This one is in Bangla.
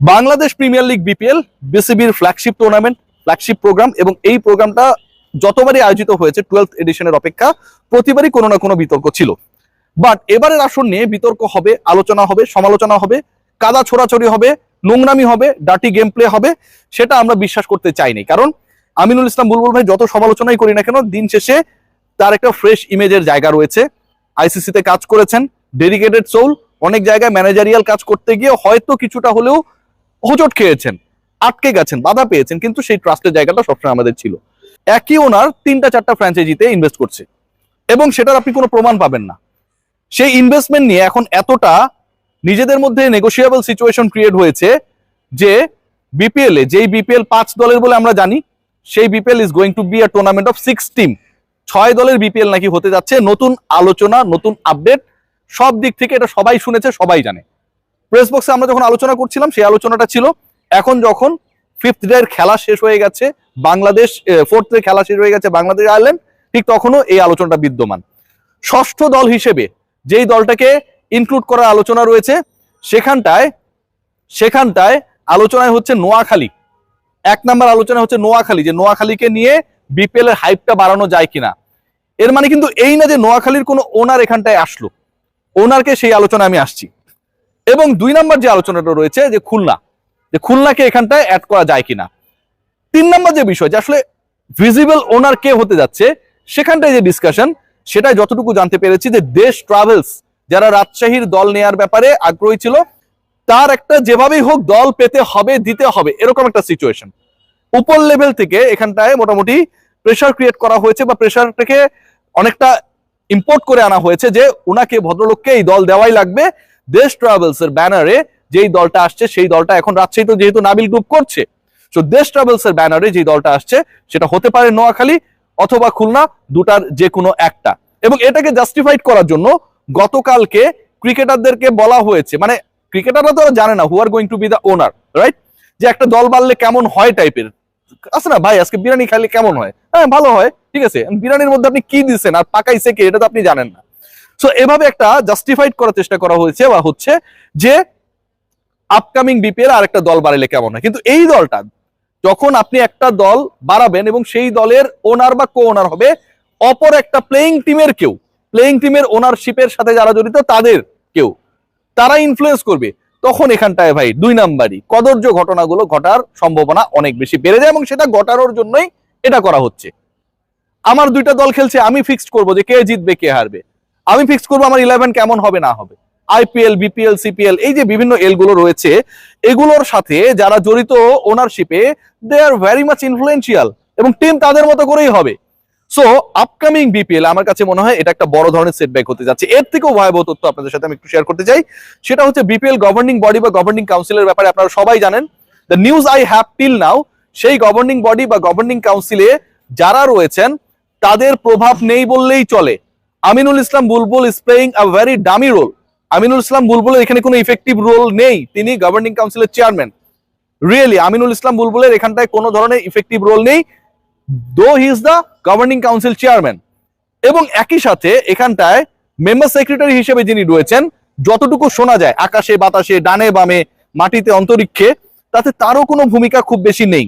বাংলাদেশ প্রিমিয়ার লিগ বিপিএল, বিসিবির ফ্ল্যাগশিপ টুর্নামেন্ট ফ্ল্যাগশিপ প্রোগ্রাম এবং এই প্রোগ্রামটা যতবারই আয়োজিত হয়েছে টুয়েলথ এডিশনের অপেক্ষা প্রতিবারই কোনো না কোনো বিতর্ক ছিল। বাট এবারের আসন নিয়ে বিতর্ক হবে, আলোচনা হবে, সমালোচনা হবে, কাদা ছোড়াছড়ি হবে, নোংরামি হবে ডাটি গেম প্লে হবে, সেটা আমরা বিশ্বাস করতে চাইনি। কারণ আমিনুল ইসলাম বুলবুল ভাই যত সমালোচনাই করি না কেন, দিন শেষে তার একটা ফ্রেশ ইমেজের জায়গা রয়েছে। আইসিসিতে কাজ করেছেন ডেডিকেটেড সোল অনেক জায়গায় ম্যানেজারিয়াল কাজ করতে গিয়ে হয়তো কিছুটা হলেও হোঁচট খেয়েছেন, আটকে গেছেন, বাধা পেয়েছেন, কিন্তু সেই ট্রাস্টের জায়গাটা সবসময় আমাদের ছিল। একই ওনার তিনটা চারটা ফ্র্যাঞ্চাইজিতে ইনভেস্ট করছে। এবং সেটার আপনি কোনো প্রমাণ পাবেন না। সেই ইনভেস্টমেন্ট নিয়ে এখন এতটা নিজেদের মধ্যে নেগোসিয়েবল সিচুয়েশন ক্রিয়েট হয়েছে যে বিপিএল এ, যেই বিপিএল পাঁচ দলের বলে আমরা জানি, সেই BPL is going to be a tournament of six team ছয় দলের বিপিএল নাকি হতে যাচ্ছে, নতুন আলোচনা, নতুন আপডেট সব দিক থেকে এটা সবাই শুনেছে, সবাই জানে। প্রেস বক্সে আমরা যখন আলোচনা করছিলাম, সেই আলোচনাটা ছিল, এখন যখন ফিফথ ডে এর খেলা শেষ হয়ে গেছে, বাংলাদেশ ফোর্থ ডে খেলা শেষ হয়ে গেছে, বাংলাদেশ আয়ারল্যান্ড ঠিক তখনও এই আলোচনাটা বিদ্যমান। ষষ্ঠ দল হিসেবে যেই দলটাকে ইনক্লুড করার আলোচনা রয়েছে, সেখানটায় সেখানটায় আলোচনায় হচ্ছে নোয়াখালী। এক নাম্বার আলোচনা হচ্ছে নোয়াখালী, যে নোয়াখালীকে নিয়ে বিপিএল এর হাইপটা বাড়ানো যায় কিনা। এর মানে কিন্তু এই না যে নোয়াখালীর কোনো ওনার এখানটায় আসলো। ওনারকে সেই আলোচনা আমি আসছি। এবং দুই নাম্বার যে আলোচনাটা রয়েছে যে খুলনা, যে খুলনাকে এখানটায় অ্যাড করা যায় কিনা। তিন নাম্বার যে বিষয় যে আসলে ভিজিবল ওনার কে হতে যাচ্ছে, সেখানটায় যে ডিসকাশন সেটা যতটুকু জানতে পেরেছি যে দেশ ট্রাভেলস যারা রাজশাহীর দল নেয়ার ব্যাপারে আগ্রহী ছিল, তার একটা যেভাবেই হোক দল পেতে হবে, দিতে হবে, এরকম একটা সিচুয়েশন উপর লেভেল থেকে এখানটায় মোটামুটি প্রেশার ক্রিয়েট করা হয়েছে বা প্রেশারটাকে অনেকটা ইম্পোর্ট করে আনা হয়েছে যে ওনাকে ভদ্রলোককে এই দল দেওয়াই লাগবে দেশ ট্রাভেলস এর ব্যানারে যেই দলটা আসছে, সেই দলটা এখন রাজশাহী তো যেহেতু নাবিল গ্রুপ করছে। তো দেশ ট্রাভেলস এর ব্যানারে যে দলটা আসছে, সেটা হতে পারে নোয়াখালী অথবা খুলনা, দুটার যে কোনো একটা। এবং এটাকে জাস্টিফাইড করার জন্য গতকালকে ক্রিকেটারদেরকে বলা হয়েছে মানে ক্রিকেটাররা তো জানে না who are going to be the owner right যে একটা দল বাড়লে কেমন হয় টাইপের আছে না ভাই, আজকে বিরিয়ানি খাইলে কেমন হয়? হ্যাঁ ভালো হয়, ঠিক আছে। বিরিয়ানির মধ্যে আপনি কি দিচ্ছেন আর পাকাইছে কে, এটা তো আপনি জানেন না। সো এভাবে একটা জাস্টিফাইড করার চেষ্টা করা হয়েছে বা হচ্ছে যে আপকামিং বিপিএল আর একটা দল বাড়াইলে কেমন হয়? কিন্তু এই দলটা যখন আপনি একটা দল বাড়াবেন এবং সেই দলের ওনার বা কো ওনার হবে, অপর একটা প্লেইং টিমের কেউ প্লেইং টিমের ওনারশিপের সাথে যারা জড়িত তাদের কেউ, তারা ইনফ্লুয়েন্স করবে। তখন এখানটায় ভাই দুই নাম্বারই কদর্য ঘটনাগুলো ঘটার সম্ভাবনা অনেক বেশি বেড়ে যায় এবং সেটা ঘটানোর জন্যই এটা করা হচ্ছে। আমার দুইটা দল খেলছে, আমি ফিক্সড করব যে কে জিতবে, কে হারবে। আমি ফিক্স করব আমার ইলেভেন কেমন হবে, না হবে। আইপিএল বিপিএল সিপিএল এই যে বিভিন্ন এলগুলো রয়েছে, এগুলোর সাথে যারা জড়িত ওনারশিপে they are very much influential এবং টিম তাদের মতো করেই হবে। সো আপকামিং বিপিএল আমার কাছে মনে হয় এটা একটা বড় ধরনের সেটব্যাক হতে যাচ্ছে। এর থেকেও ভয়াবহ তথ্য আপনাদের সাথে আমি একটু শেয়ার করতে চাই। সেটা হচ্ছে বিপিএল গভর্নিং বডি বা গভর্নিং কাউন্সিলের ব্যাপারে আপনারা সবাই জানেন। The news I have till now সেই গভর্নিং বডি বা গভর্নিং কাউন্সিলে যারা রয়েছেন, তাদের প্রভাব নেই বললেই চলে। Aminul Islam Bulbul is playing a very dummy role Aminul Islam বুলবুলের এখানে কোনো ইফেক্টিভ রোল নেই। তিনি গভর্নিং কাউন্সিলের চেয়ারম্যান রিয়েলি আমিনুল ইসলাম বুলবুলের এখানটায় কোনো ধরনের ইফেক্টিভ রোল নেই though he is the governing council chairman এবং একই সাথে এখানটায় মেম্বার সেক্রেটারি হিসেবে যিনি রয়েছেন, যতটুকু শোনা যায়, আকাশে বাতাসে, ডানে বামে, মাটিতে অন্তরিক্ষে, তাতে তারও কোনো ভূমিকা খুব বেশি নেই।